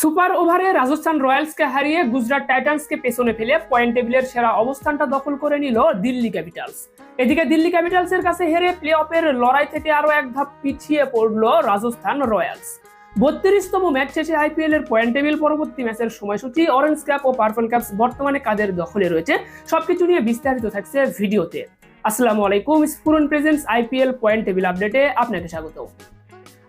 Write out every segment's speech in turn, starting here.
Super ওভারে রাজস্থান রয়্যালসকে হারিয়ে গুজরাট টাইটান্সকে পেছনে ফেলে পয়েন্ট টেবিলের সেরা অবস্থানটা দখল করে নিল দিল্লি ক্যাপিটালস। এদিকে দিল্লি ক্যাপিটালসের কাছে হেরে প্লে অফের লড়াই থেকে আরও এক ধাপ পিছিয়ে পড়ল রাজস্থান রয়্যালস। বত্রিশতম ম্যাচ শেষে আইপিএল এর পয়েন্ট টেবিল পরবর্তী ম্যাচের সময়সূচি, অরেঞ্জ ক্যাপ ও পার্পল ক্যাপস বর্তমানে কাদের দখলে রয়েছে, সবকিছু নিয়ে বিস্তারিত থাকছে ভিডিওতে। আসসালামু আলাইকুম, Sphuran presents IPL point table আপডেটে আপনাকে স্বাগত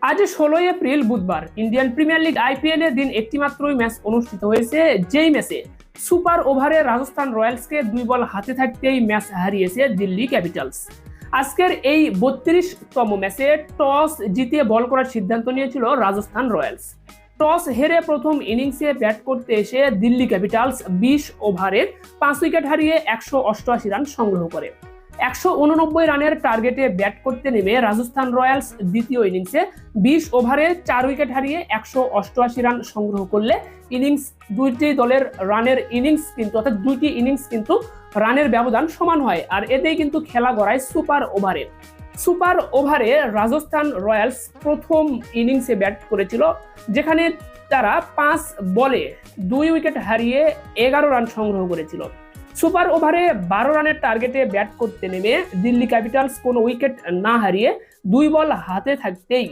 আজ ষোলোই এপ্রিল বুধবার ইন্ডিয়ান প্রিমিয়ার লিগ আইপিএল এর দিন একটি মাত্রই ম্যাচ অনুষ্ঠিত হয়েছে। যেই ম্যাচে সুপার ওভারে রাজস্থান রয়্যালসকে দুই বল হাতে থাকতেই ম্যাচ হারিয়েছে দিল্লি ক্যাপিটালস। আজকের এই বত্রিশতম ম্যাচে টস জিতে বল করার সিদ্ধান্ত নিয়েছিল রাজস্থান রয়্যালস। টস হেরে প্রথম ইনিংসে ব্যাট করতে এসে দিল্লি ক্যাপিটালস বিশ ওভারে পাঁচ উইকেট হারিয়ে একশো অষ্টআশি রান সংগ্রহ করে। একশো উননব্বই রানের টার্গেটে ব্যাট করতে নেমে রাজস্থান রয়্যালস দ্বিতীয় ইনিংসে বিশ ওভারে চার উইকেট হারিয়ে একশো অষ্টআশি রান সংগ্রহ করলে ইনিংস দুইটি দলের রানের ইনিংস কিন্তু, অর্থাৎ দুইটি ইনিংস কিন্তু রানের ব্যবধান সমান হয়। আর এতেই কিন্তু খেলা গড়ায় সুপার ওভারে। সুপার ওভারে রাজস্থান রয়্যালস প্রথম ইনিংসে ব্যাট করেছিল, যেখানে তারা পাঁচ বলে দুই উইকেট হারিয়ে এগারো রান সংগ্রহ করেছিল। সুপার ওভারে বারো রানের টার্গেটে ব্যাট করতে নেমে দিল্লি ক্যাপিটালস কোনো উইকেট না হারিয়ে দুই বল হাতে থাকতেই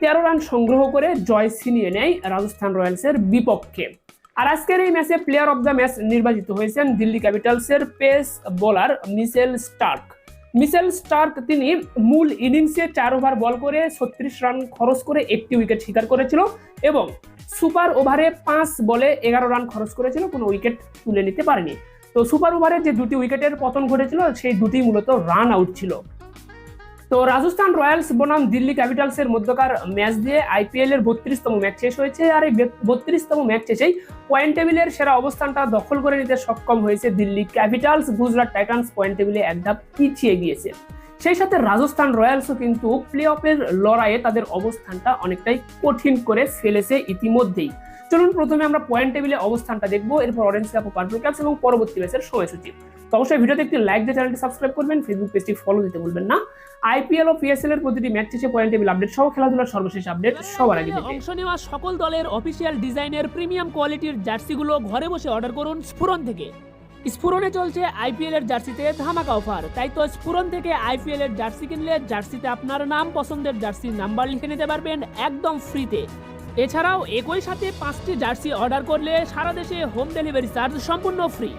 তেরো রান সংগ্রহ করে জয় ছিনিয়ে নেয় রাজস্থান রয়্যালসের বিপক্ষে। আর আজকের এই ম্যাচে প্লেয়ার অব দ্য ম্যাচ নির্বাচিত হয়েছেন Delhi ক্যাপিটালসের pace bowler Mitchell Starc. Mitchell Starc তিনি মূল ইনিংসে চার ওভার বল করে ছত্রিশ রান খরচ করে একটি উইকেট শিকার করেছিল এবং সুপার ওভারে পাঁচ বলে এগারো রান খরচ করেছিল, কোনো উইকেট তুলে নিতে পারেনি। তো সুপার ওভারে যে দুটি উইকেটের পতন ঘটেছিল, সেই দুটি মূলত রান আউট ছিল। তো রাজস্থান রয়্যালস বনাম দিল্লি ক্যাপিটালসের মধ্যকার ম্যাচ দিয়ে আইপিএল এর বত্রিশতম ম্যাচ শেষ হয়েছে, আর এই বত্রিশতম ম্যাচ শেষেই পয়েন্ট টেবিলের সেরা অবস্থানটা দখল করে নিতে সক্ষম হয়েছে Delhi Capitals. Gujarat Titans point টেবিলে এক ধাপ পিছিয়ে গিয়েছে। সেই সাথে রাজস্থান রয়্যালসও কিন্তু প্লে অফের লড়াইয়ে তাদের অবস্থানটা অনেকটাই কঠিন করে ফেলেছে ইতিমধ্যেই। চলুন প্রথমে আমরা পয়েন্ট টেবিলে অবস্থানটা দেখব এরপর অরেঞ্জ ক্যাপ ও পার্পল ক্যাপস এবং পরবর্তী ম্যাচের সময়সূচি। তো অবশ্যই ভিডিওতে একটি লাইক দিয়ে চ্যানেলটি সাবস্ক্রাইব করবেন ফেসবুক পেজটি ফলো দিতে ভুলবেন না। আইপিএল ও পিএসএল এর প্রতিটি ম্যাচ শেষে পয়েন্ট টেবিল আপডেট সহ খেলাধুলার সর্বশেষ আপডেট সবার আগে। অংশ নেওয়া সকল দলের অফিসিয়াল ডিজাইনের প্রিমিয়াম কোয়ালিটির জার্সিগুলো ঘরে বসে অর্ডার করুন স্ফুরন থেকে। স্ফুরনে চলছে আইপিএল এর জার্সিতে ধামাকা অফার তাই তো স্ফুরন থেকে আইপিএল এর জার্সি কিনলে জার্সিতে আপনার নাম পছন্দের জার্সির নাম্বার লিখে নিতে পারবেন একদম ফ্রিতে এছাড়াও একই সাথে পাঁচটি জার্সি অর্ডার করলে সারা দেশে হোম ডেলিভারি চার্জ সম্পূর্ণ ফ্রি।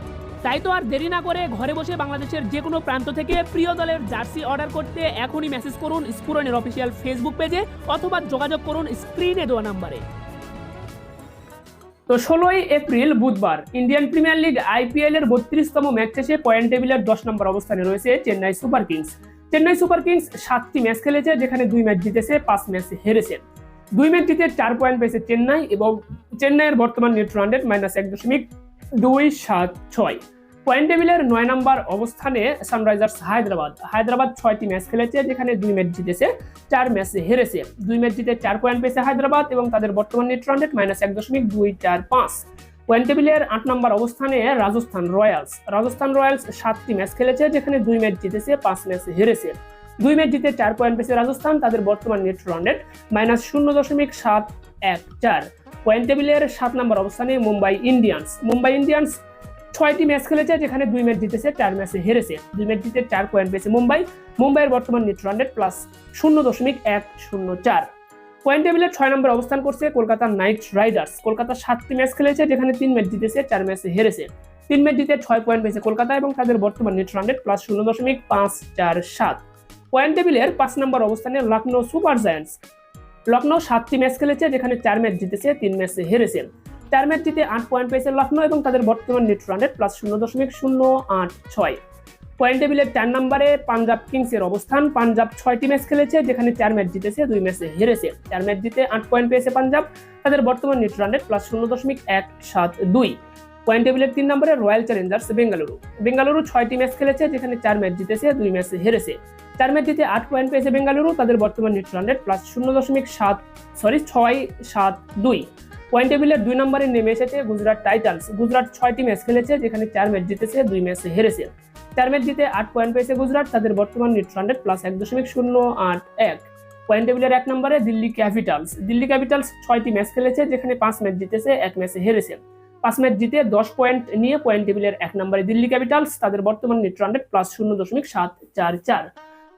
তাই তো আর দেরি না করে ঘরে বসে বাংলাদেশের যে কোনো প্রান্ত থেকে প্রিয় দলের জার্সি অর্ডার করতে এখনই মেসেজ করুন স্ফুরনের অফিসিয়াল ফেসবুক পেজে অথবা যোগাযোগ করুন স্ক্রিনে দেওয়া নাম্বারে। তো ষোলোই এপ্রিল বুধবার ইন্ডিয়ান প্রিমিয়ার লিগ আইপিএল এর বত্রিশতম ম্যাচ শেষে পয়েন্ট টেবিলের দশ নম্বর অবস্থানে রয়েছে Chennai Super Kings. Chennai Super Kings সাতটি ম্যাচ খেলেছে, যেখানে দুই ম্যাচ জিতেছে, পাঁচ ম্যাচ হেরেছে। দুই ম্যাচ জিতে চার পয়েন্ট পেয়েছে চেন্নাই এবং চেন্নাইয়ের বর্তমান নেট রান মাইনাস এক দশমিক দুই সাত ছয়। পয়েন্ট টেবিলের নয় নম্বর অবস্থানে সানরাইজার্স হায়দ্রাবাদ। হায়দ্রাবাদ ছয়টি ম্যাচ খেলেছে, যেখানে দুই ম্যাচ জিতেছে, চার ম্যাচ হেরেছে। দুই ম্যাচ জিতে চার পয়েন্ট পেয়েছে হায়দ্রাবাদ এবং তাদের বর্তমান নেট রান মাইনাস এক দশমিক দুই চার পাঁচ। পয়েন্ট টেবিলের আট নম্বর অবস্থানে রাজস্থান রয়্যালস রাজস্থান রয়্যালস সাতটি ম্যাচ খেলেছে, যেখানে দুই ম্যাচ জিতেছে, পাঁচ ম্যাচ হেরেছে। দুই ম্যাচ জিতে চার পয়েন্ট পেয়েছে রাজস্থান, তাদের বর্তমান নেট রান রেট মাইনাস শূন্য দশমিক সাত এক চার। পয়েন্ট টেবিলের সাত নম্বর অবস্থানে মুম্বাই ইন্ডিয়ান্স মুম্বাই ইন্ডিয়ান্স ছয়টি ম্যাচ খেলেছে, যেখানে দুই ম্যাচ জিতেছে, চার ম্যাচে হেরেছে। দুই ম্যাচ জিতে চার পয়েন্ট পেয়েছে মুম্বাই। মুম্বাইয়ের বর্তমান নেট রান রেট প্লাস শূন্য দশমিক এক শূন্য চার। পয়েন্ট টেবিলে ছয় নম্বর অবস্থান করছে কলকাতা নাইট রাইডার্স কলকাতা সাতটি ম্যাচ খেলেছে, যেখানে তিন ম্যাচ জিতেছে, চার ম্যাচে হেরেছে। তিন ম্যাচ জিতে ছয় পয়েন্ট পেয়েছে কলকাতা এবং তাদের বর্তমান নেট রান রেট প্লাস শূন্য দশমিক পাঁচ চার সাত। পয়েন্ট টেবিলের পাঁচ নম্বর অবস্থানে লখনৌ সুপার জায়ান্টস। লখনৌ সাতটি ম্যাচ খেলেছে, যেখানে চার ম্যাচ জিতেছে, তিন ম্যাচে হেরেছে। চার ম্যাচ জিতে আট পয়েন্ট পেয়েছে লখনৌ এবং তাদের বর্তমান নেট রান প্লাস শূন্য দশমিক শূন্য আট ছয়। পয়েন্ট টেবিলের চার নম্বরে পাঞ্জাব কিংসের অবস্থান। পাঞ্জাব ছয়টি ম্যাচ খেলেছে, যেখানে চার ম্যাচ জিতেছে, দুই ম্যাচে হেরেছে। চার ম্যাচ জিতে আট পয়েন্ট পেয়েছে পাঞ্জাব। তাদের বর্তমান নেট রান প্লাস শূন্য দশমিক এক সাত দুই। পয়েন্ট টেবিলের তিন নম্বরে রয়্যাল চ্যালেঞ্জার্স বেঙ্গালুরু। বেঙ্গালুরু ছয়টি ম্যাচ খেলেছে, যেখানে চার ম্যাচ জিতেছে, দুই ম্যাচে হেরেছে। চার ম্যাচ জিতে আট পয়েন্ট পেয়েছে বেঙ্গালুরু, তাদের বর্তমান নেট রান রেট প্লাস শূন্য দশমিক সাত সরি ছয় সাত দুই। পয়েন্ট টেবিলের দুই নম্বরে নেমে এসেছে গুজরাট টাইটান্স। গুজরাট ছয়টি ম্যাচ খেলেছে, যেখানে চার ম্যাচ জিতেছে, দুই ম্যাচে হেরেছে। চার ম্যাচ জিতে আট পয়েন্ট পেয়েছে গুজরাট, তাদের বর্তমান নেট রান রেট প্লাস এক দশমিক শূন্য আট এক। পয়েন্ট টেবিলের এক নম্বরে দিল্লি ক্যাপিটালস। দিল্লি ক্যাপিটালস ছয়টি ম্যাচ খেলেছে, যেখানে পাঁচ ম্যাচ জিতেছে, এক ম্যাচে হেরেছে। পাঁচ ম্যাচ জিতে দশ পয়েন্ট নিয়ে পয়েন্ট টেবিলের এক নম্বরে দিল্লি ক্যাপিটালস, তাদের বর্তমান নেট রান রেট প্লাস শূন্য দশমিক সাত চার চার।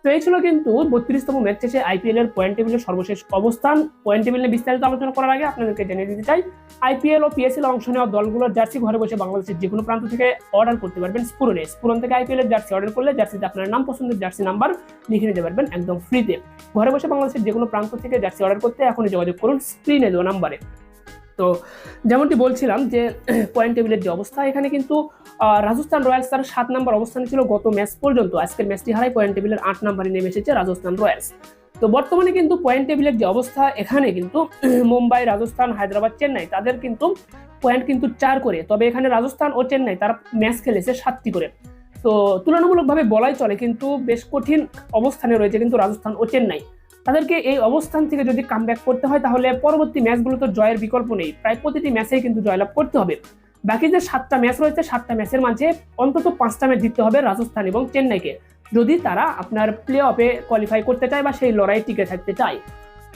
তো এই ছিল কিন্তু বত্রিশতম ম্যাচ শেষে আইপিএল এর পয়েন্ট টেবিলের সর্বশেষ অবস্থান। পয়েন্ট টেবিল নিয়ে বিস্তারিত আলোচনা করার আগে আপনাদেরকে জানিয়ে দিতে চাই আইপিএল ও পিএসএল অংশ নেওয়া দলগুলোর জার্সি ঘরে বসে বাংলাদেশের যে কোনো প্রান্ত থেকে অর্ডার করতে পারবেন স্পুরনে স্পুরন থেকে আইপিএল এর জার্সি অর্ডার করলে জার্সিতে আপনার নাম, পছন্দের জার্সি নাম্বার লিখে নিতে পারবেন একদম ফ্রিতে ঘরে বসে বাংলাদেশের যে কোনো প্রান্ত থেকে জার্সি অর্ডার করতে এখনই যোগাযোগ করুন স্ক্রিনে দেওয়া নাম্বারে। তো যেমনটি বলছিলাম যে পয়েন্ট টেবিলের যে অবস্থা, এখানে কিন্তু রাজস্থান রয়্যালস তার সাত নম্বর অবস্থানে ছিল গত ম্যাচ পর্যন্ত। আজকের ম্যাচটি হারাই পয়েন্ট টেবিলের আট নম্বরে নেমে এসেছে রাজস্থান রয়্যালস। তো বর্তমানে কিন্তু পয়েন্ট টেবিলের যে অবস্থা, এখানে কিন্তু, মুম্বাই, রাজস্থান, হায়দ্রাবাদ, চেন্নাই, তাদের কিন্তু পয়েন্ট কিন্তু চার করে। তবে এখানে রাজস্থান ও চেন্নাই তারা ম্যাচ খেলেছে সাতটি করে। তো তুলনামূলকভাবে বলাই চলে কিন্তু বেশ কঠিন অবস্থানে রয়েছে কিন্তু রাজস্থান ও চেন্নাই। তাদেরকে এই অবস্থান থেকে যদি কামব্যাক করতে হয়, তাহলে পরবর্তী ম্যাচগুলোতে জয়ের বিকল্প নেই। প্রায় প্রতিটি ম্যাচেই কিন্তু জয়লাভ করতে হবে। বাকি যে সাতটা ম্যাচ রয়েছে, সাতটা ম্যাচের মাঝে অন্তত পাঁচটা ম্যাচ জিততে হবে রাজস্থান এবং চেন্নাইকে। যদি তারা আপনার প্লে অফে কোয়ালিফাই করতে চায় বা সেই লড়াই টিকে থাকতে চায়।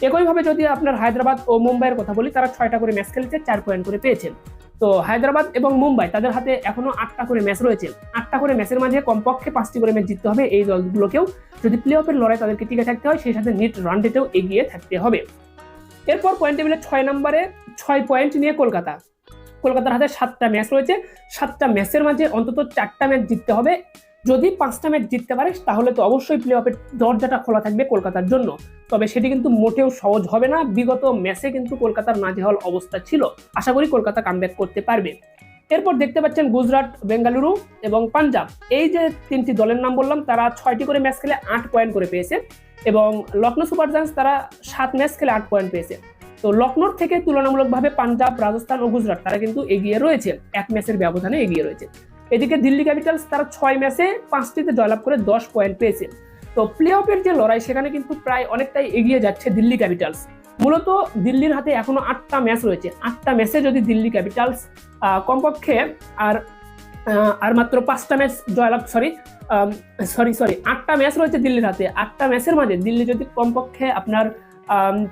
একইভাবে যদি আপনার হায়দ্রাবাদ ও মুম্বাইয়ের কথা বলি, তারা ছয়টা করে ম্যাচ খেলেছে, চার পয়েন্ট করে পেয়েছেন তো হায়দ্রাবাদ এবং মুম্বাই, তাদের হাতে এখনও আটটা করে ম্যাচ রয়েছে। আটটা করে ম্যাচের মাঝে কমপক্ষে পাঁচটি করে ম্যাচ জিততে হবে এই দলগুলোকেও। যদি প্লে অফের লড়াই তাদেরকে টিকে থাকতে হয়, সেই সাথে নেট রান রেটেও এগিয়ে থাকতে হবে। এরপর পয়েন্ট টেবিলে ছয় নম্বরে ছয় পয়েন্ট নিয়ে কলকাতা। কলকাতার হাতে সাতটা ম্যাচ রয়েছে। সাতটা ম্যাচের মাঝে অন্তত চারটা ম্যাচ জিততে হবে। যদি পাঁচটা ম্যাচ জিততে পারে তাহলে তো অবশ্যই প্লে অফের দরজাটা খোলা থাকবে কলকাতার জন্য। তবে সেটি কিন্তু মোটেও সহজ হবে না। বিগত ম্যাচে কিন্তু কলকাতার নাজেহাল অবস্থা ছিল। আশা করি কলকাতা কামব্যাক করতে পারবে। এরপর দেখতে পাচ্ছেন গুজরাট, বেঙ্গালুরু এবং পাঞ্জাব। এই যে তিনটি দলের নাম বললাম, তারা ছয়টি করে ম্যাচ খেলে আট পয়েন্ট করে পেয়েছে এবং লখনৌ সুপার জায়ান্টস তারা সাত ম্যাচ খেলে আট পয়েন্ট পেয়েছে। তো লখনৌর থেকে তুলনামূলকভাবে পাঞ্জাব, রাজস্থান ও গুজরাট তারা কিন্তু এগিয়ে রয়েছে। এক ম্যাচের ব্যবধানে এগিয়ে রয়েছে। এদিকে দিল্লি ক্যাপিটালস তারা ছয় ম্যাচে পাঁচটিতে জয়লাভ করে দশ পয়েন্ট পেয়েছে। তো প্লে অফের যে লড়াই, সেখানে কিন্তু প্রায় অনেকটাই এগিয়ে যাচ্ছে দিল্লি ক্যাপিটালস। মূলত দিল্লির হাতে এখনও আটটা ম্যাচ রয়েছে। আটটা ম্যাচে যদি দিল্লি ক্যাপিটালস কমপক্ষে আর আর মাত্র পাঁচটা ম্যাচ জয়লাভ সরি সরি সরি আটটা ম্যাচ রয়েছে দিল্লির হাতে। আটটা ম্যাচের মাঝে দিল্লি যদি কমপক্ষে আপনার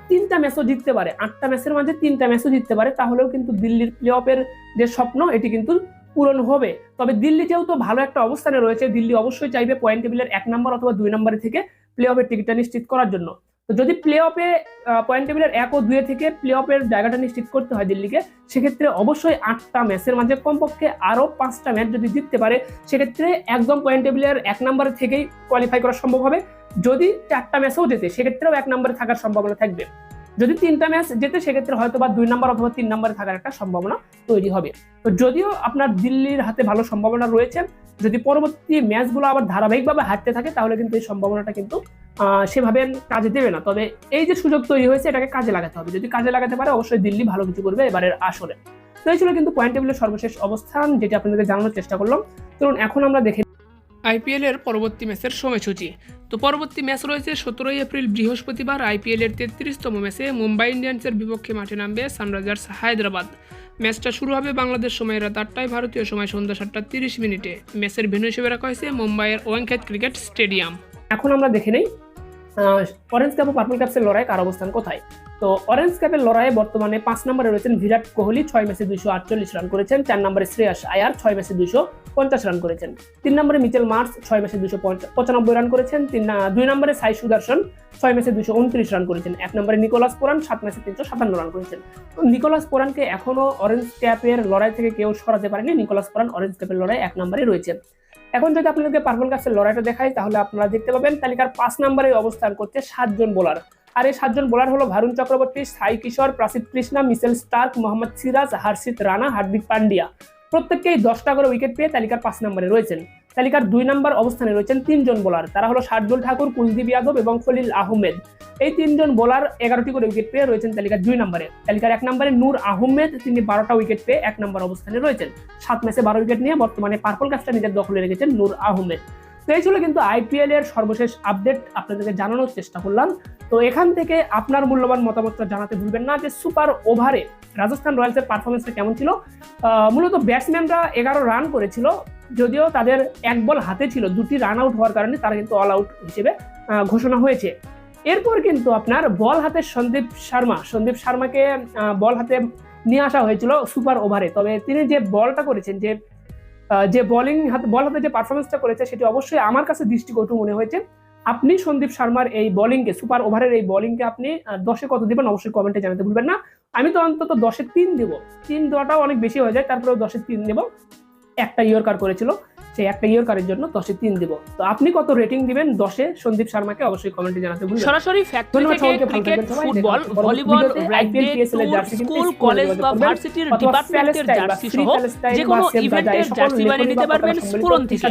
তিনটা ম্যাচও জিততে পারে, আটটা ম্যাচের মাঝে তিনটা ম্যাচও জিততে পারে, তাহলেও কিন্তু দিল্লির প্লে অফের যে স্বপ্ন, এটি কিন্তু পূরণ হবে। তবে দিল্লি যেহেতু ভালো একটা অবস্থানে রয়েছে, দিল্লি অবশ্যই চাইবে পয়েন্ট টেবিলের এক নম্বর অথবা দুই নম্বরে থেকে প্লে অফের টিকিটটা নিশ্চিত করার জন্য। তো যদি প্লে অফে পয়েন্ট টেবিলের এক ও দুয়ে থেকে প্লে অফের জায়গাটা নিশ্চিত করতে হয় দিল্লিকে, সেক্ষেত্রে অবশ্যই আটটা ম্যাচের মাঝে কমপক্ষে আরও পাঁচটা ম্যাচ যদি জিততে পারে, সেক্ষেত্রে একদম পয়েন্ট টেবিলের এক নম্বর থেকেই কোয়ালিফাই করা সম্ভব হবে। যদি চারটা ম্যাচও জেতে, সেক্ষেত্রেও এক নম্বরে থাকার সম্ভাবনা থাকবে। যদি তিনটা ম্যাচ জেতে, সেক্ষেত্রে হয়তো বা দুই নম্বর অথবা তিন নম্বরে থাকার একটা সম্ভাবনা তৈরি হবে। তো যদিও আপনার দিল্লির হাতে ভালো সম্ভাবনা রয়েছে, যদি পরবর্তী ম্যাচগুলো আবার ধারাবাহিকভাবে হারতে থাকে, তাহলে কিন্তু এই সম্ভাবনাটা কিন্তু সেভাবে কাজে দেবে না। তবে এই যে সুযোগ তৈরি হয়েছে, এটাকে কাজে লাগাতে হবে। যদি কাজে লাগাতে পারে, অবশ্যই দিল্লি ভালো কিছু করবে এবারের আসরে। তো এই ছিল কিন্তু পয়েন্ট টেবিলের সর্বশেষ অবস্থান, যেটি আপনাদেরকে জানানোর চেষ্টা করলাম। চলুন, এখন আমরা দেখে আইপিএল এর পরবর্তী ম্যাচের সময়সূচি। তো পরবর্তী ম্যাচ রয়েছে সতেরোই এপ্রিল, বৃহস্পতিবার আইপিএলের তেত্রিশতম ম্যাচে মুম্বাই ইন্ডিয়ান্সের বিপক্ষে মাঠে নামবে সানরাইজার্স হায়দ্রাবাদ। ম্যাচটা শুরু হবে বাংলাদেশ সময় রাত আটটায়, ভারতীয় সময় সন্ধ্যা সাতটা তিরিশ মিনিটে। ম্যাচের ভেন্যু হিসেবে রাখা হয়েছে মুম্বাইয়ের ওয়াংখ্যাত ক্রিকেট স্টেডিয়াম। এখন আমরা দেখে নেই অরেঞ্জ ক্যাপ ও পার্পল ক্যাপসের লড়াই কার অবস্থান কোথায়? তো অরেঞ্জ ক্যাপের লড়াইয়ে বর্তমানে পাঁচ নম্বরে রয়েছেন বিরাট কোহলি, ছয় ম্যাচে দুইশো আটচল্লিশ রান করেছেন, চার নম্বরে শ্রেয়াস আয়ার, ছয় ম্যাচে দুইশো পঞ্চাশ রান করেছেন। তিন নম্বরে মিচেল মার্স, ছয় ম্যাচে দুশো পঁচানব্বই রান করেছেন, তিন দুই নম্বরে সাই সুদর্শন, ছয় ম্যাচে দুশো উনত্রিশ রান করেছেন, এক নম্বরে নিকোলাস পোরান, সাত ম্যাচে তিনশো সাতান্ন রান করেছেন। নিকোলাস পোরানকে এখনও অরেঞ্জ ক্যাপের লড়াই থেকে কেউ সরাতে পারেনি, নিকোলাস পোরান অরেঞ্জ ক্যাপের লড়াই এক নম্বরে রয়েছে এখন যদি আপনাদেরকে পার্পল গাছের লড়াইটা দেখাই, তাহলে আপনারা দেখতে পাবেন তালিকার পাঁচ নম্বরে অবস্থান করছে সাতজন বোলার। আর এই সাতজন বোলার হলো ভারুণ চক্রবর্তী, সাই কিশোর প্রাসিদ কৃষ্ণা, মিসেল স্টার্ক, মোহাম্মদ সিরাজ হার্ষিত রানা, হার্দিক পান্ডিয়া। প্রত্যেককেই দশটা করে উইকেট পেয়ে তালিকার পাঁচ নম্বরে রয়েছেন। তালিকার দুই নম্বর অবস্থানে রয়েছেন তিনজন বোলার। তারা হলো শার্দুল ঠাকুর, কুলদীপ যাদব এবং খলিল আহমেদ। এই তিনজন বোলার এগারোটি করে উইকেট পেয়ে রয়েছেন তালিকার দুই নম্বরে। তালিকার এক নম্বরে নূর আহমেদ, তিনি বারোটা উইকেট পেয়ে এক নম্বর অবস্থানে রয়েছেন। সাত ম্যাচে বারো উইকেট নিয়ে বর্তমানে পার্পল ক্যাপটা নিজের দখলে রেখেছেন নূর আহমেদ। তো এই ছিল কিন্তু আইপিএল এর সর্বশেষ আপডেট আপনাদেরকে জানানোর চেষ্টা করলাম। তো এখান থেকে আপনার মূল্যবান মতামতটা জানাতে ভুলবেন না যে সুপার ওভারে রাজস্থান রয়্যালসের পারফরমেন্সটা কেমন ছিল। মূলত ব্যাটসম্যানরা এগারো রান করেছিল। যদিও তাদের এক বল হাতে ছিল, দুটি রান আউট হওয়ার কারণে তারা কিন্তু অল আউট হিসেবে ঘোষণা হয়েছে। এরপর কিন্তু আপনার বল হাতে সন্দীপ শর্মা, সন্দীপ শর্মাকে বল হাতে নিয়ে আসা হয়েছিল সুপার ওভারে তবে তিনি যে বলটা করেছেন, যে যে বোলিং হাতে, বল হাতে যে পারফরমেন্সটা করেছে, সেটি অবশ্যই আমার কাছে দৃষ্টিকটু মনে হয়েছে। আপনি সন্দীপ শর্মার এই বোলিংকে সুপার ওভারের এই বোলিংকে আপনি দশে কত দিবেন অবশ্যই কমেন্টে জানাতে ভুলবেন না। আমি তো অন্তত দশে তিন দেব। তিন দেওয়াটাও অনেক বেশি হয়ে যায়, তারপরেও দশে তিন দেব একটা ইয়র্কার করেছিল সেই একটা ইয়র্কারের জন্য দশে তিন দেব। তো আপনি কত রেটিং দিবেন দশে? সন্দীপ শর্মাকে অবশ্যই কমেন্টে জানাতে ভুলবেন সরাসরি ফ্যাক্টরি থেকে cricket football volleyball. Rugby school college বা ভার্সিটির ডিপার্টমেন্টের জার্সি সহ যে কোনো ইভেন্টের জার্সি বানিয়ে নিতে পারবেন স্ফুরন থেকে।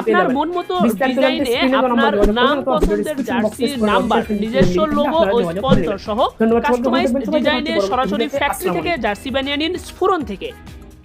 আপনার মন মতো ডিজাইনে আপনার নাম পছন্দের জার্সির নাম্বার নিজস্ব লোগো ও স্পন্সর সহ ধন্যবাদ সবাইকে, ভালো কাস্টমাইজ থাকবেন সবাই, দেখা ডিজাইনে সরাসরি ফ্যাক্টরি থেকে জার্সি বানিয়ে নিন স্ফুরন থেকে।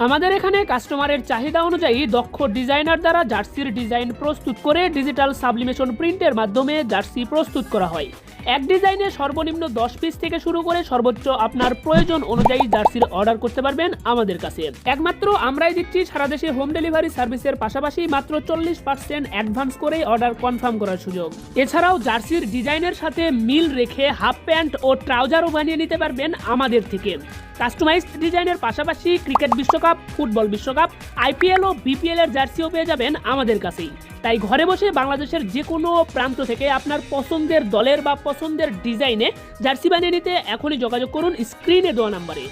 আমাদের এখানে কাস্টমারের চাহিদা অনুযায়ী দক্ষ ডিজাইনার দ্বারা জার্সির ডিজাইন প্রস্তুত করে ডিজিটাল সাবলিমেশন প্রিন্টের মাধ্যমে জার্সি প্রস্তুত করা হয়। এক ডিজাইনে সর্বনিম্ন দশ পিস থেকে শুরু করে সর্বোচ্চ আপনার প্রয়োজন অনুযায়ী জার্সির অর্ডার করতে পারবেন আমাদের কাছে। একমাত্র আমরাই দিচ্ছি, সারা দেশে হোম ডেলিভারি সার্ভিসের পাশাপাশি মাত্র চল্লিশ পার্সেন্ট অ্যাডভান্স করে অর্ডার কনফার্ম করার সুযোগ। এছাড়াও জার্সির ডিজাইনের সাথে মিল রেখে হাফ প্যান্ট ও ট্রাউজারও বানিয়ে নিতে পারবেন আমাদের থেকে। কাস্টমাইজড ডিজাইনের পাশাপাশি ক্রিকেট বিশ্বকাপ ফুটবল বিশ্বকাপ আইপিএল ও বিপিএল এর জার্সিও পেয়ে যাবেন আমাদের কাছেই। তাই ঘরে বসে বাংলাদেশের যে কোনো প্রান্ত থেকে আপনার পছন্দের দলের বা পছন্দের ডিজাইনে জার্সি বানিয়ে নিতে এখনই যোগাযোগ করুন স্ক্রিনে দেওয়া নাম্বারে।